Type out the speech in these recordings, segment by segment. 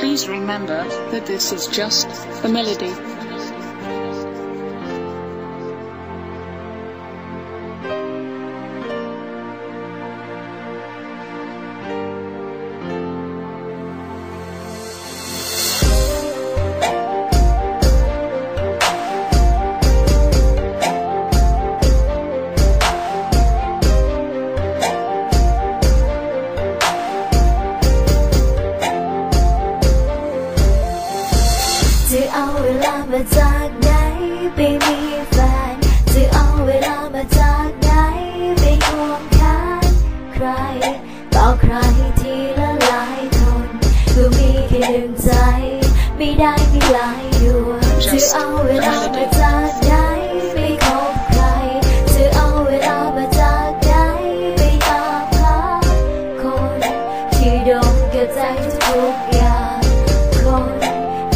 Please remember that this is just a melody. มาจากไหนไปมีแฟนจะเอาเวลามาจากไหนไปควงแขนใครต่อใครทีละหลายคนก็มีแค่หนึ่งใจ ไม่ได้มีหลายดวงจะเอาเวลามาจากไหนไปคบใครจะเอาเวลามาจากไหนไปตามหาคนที่โดนกับใจทุกอย่างคน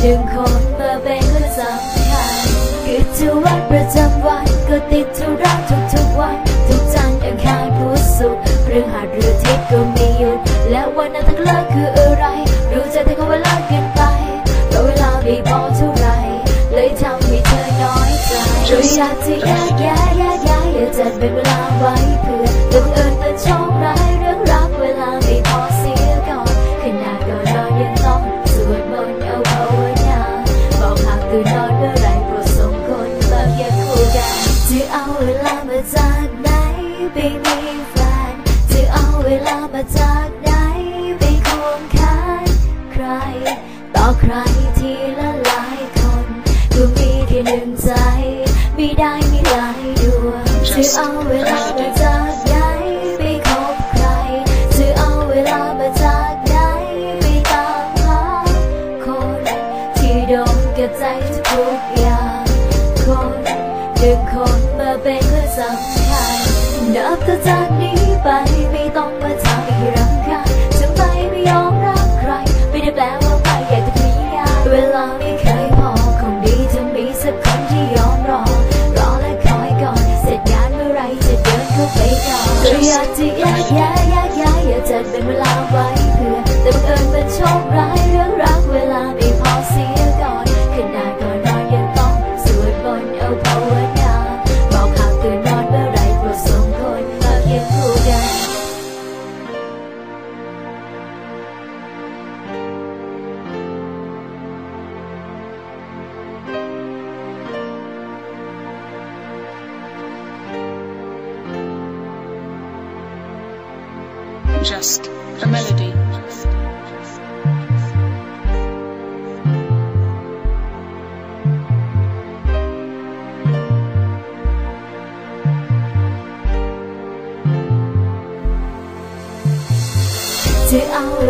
หนึ่ง กิจวัตประจำวันก็ติดธุระทุกๆวัน ทุกจันทร์อังคารพุธศุกร์พฤหัสหรือทิตย์ก็มีหยุดและวันนั้นทั้งเลิกคืออะไร รู้ใจแต่ก็เวลาเกินไปเพราะเวลาไม่พอเท่าไรเลยทำให้เธอน้อยใจเราอยากจะแยกแยะแยกย้ายอย่าจัดเป็นเวลาไว้เพื่อต่บังเอิญแต่โชคร้ายเรื่องรักเวลาไม่พอเสียก่อนขนาดก่อนนอยังต้องสวดมนต์เอาภาวนาบอกหากตื่นนอนเมื่อ มาจากไหนไปคงแขนใคร ต่อใครทีละหลายคนก็มีแค่หนึ่งใจ ไม่ได้มีหลายดวงจะเอาเวลามาจากไหนไปคบใครจะเอาเวลามาจากไหนไปตามหาคนที่โดนกับใจทุกอย่างคนหนึ่งคนมาเป็นคนสำคัญนับต่จากนี้ไปไม่ต้องมา ก่อนก็ Just a melody. to จ